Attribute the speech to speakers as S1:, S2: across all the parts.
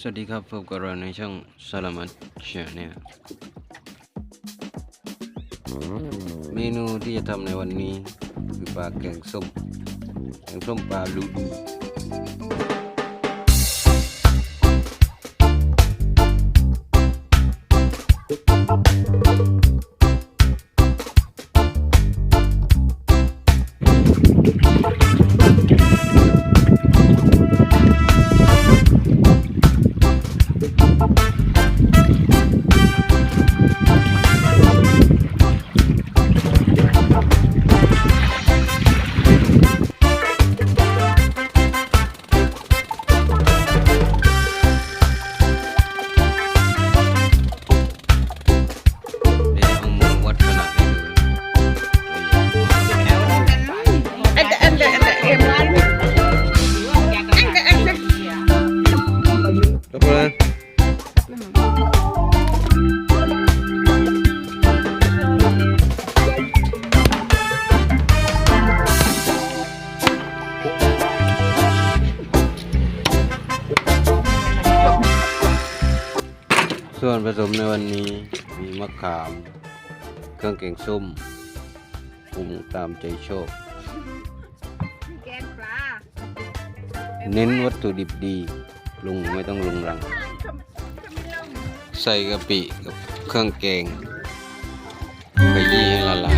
S1: สวัสดีครับพบกับเราในช่องสลามัตชาแนลเมนูที่จะทำในวันนี้คือปลาแกงส้ม แกงส้มปลาลูดู ส่วนผสมในวันนี้มีมะขาม เครื่องแกงส้มปรุงตามใจชอบ
S2: แกงปลา
S1: เน้นวัตถุดิบดีปรุงไม่ต้องลงรัง ใส่กะปิกับเครื่องแกงขยี้ให้ละลาย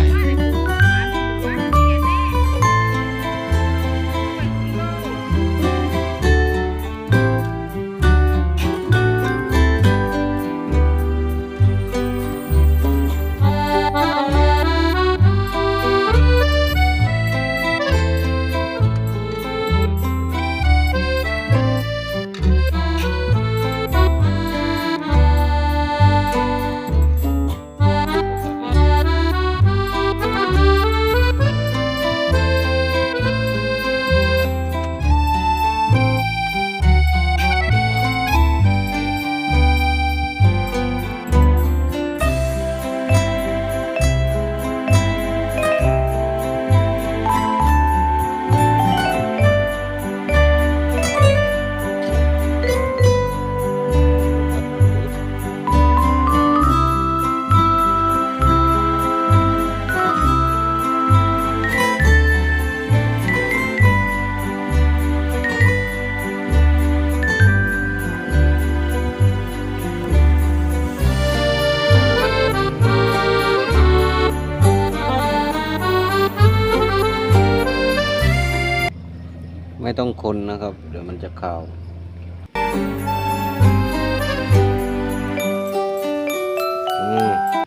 S1: ไม่ต้องคนนะครับ เดี๋ยวมันจะขาว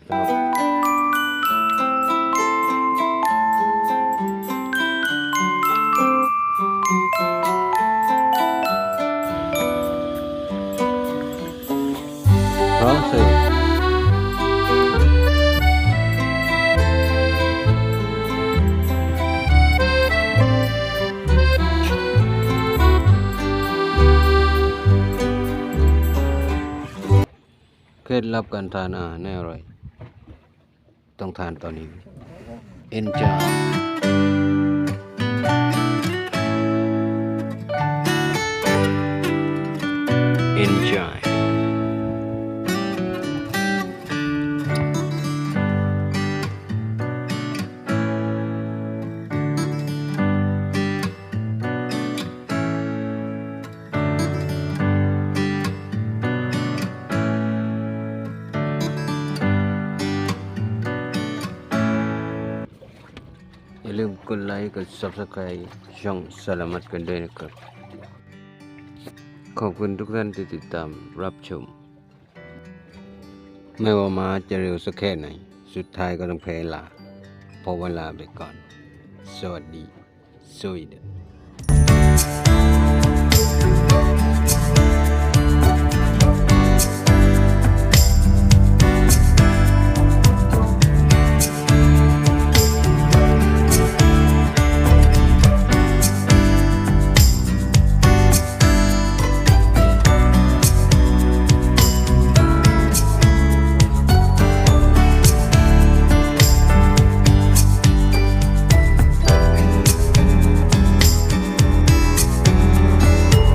S1: ครับพร้อมเสิร์ฟ ล็ดลับการทานอาหารแน่อร่อย ต้องทานตอนนี้ Enjoy ลืมกดไลค์กด Subscribe ช่องสลามัดกันด้วยนะครับ ขอบคุณทุกท่านที่ติดตามรับชม ไม่ว่ามาจะเร็วสักแค่ไหน สุดท้ายก็ต้องแพ้ลาเพราะเวลาไปก่อน สวัสดีสวีเดน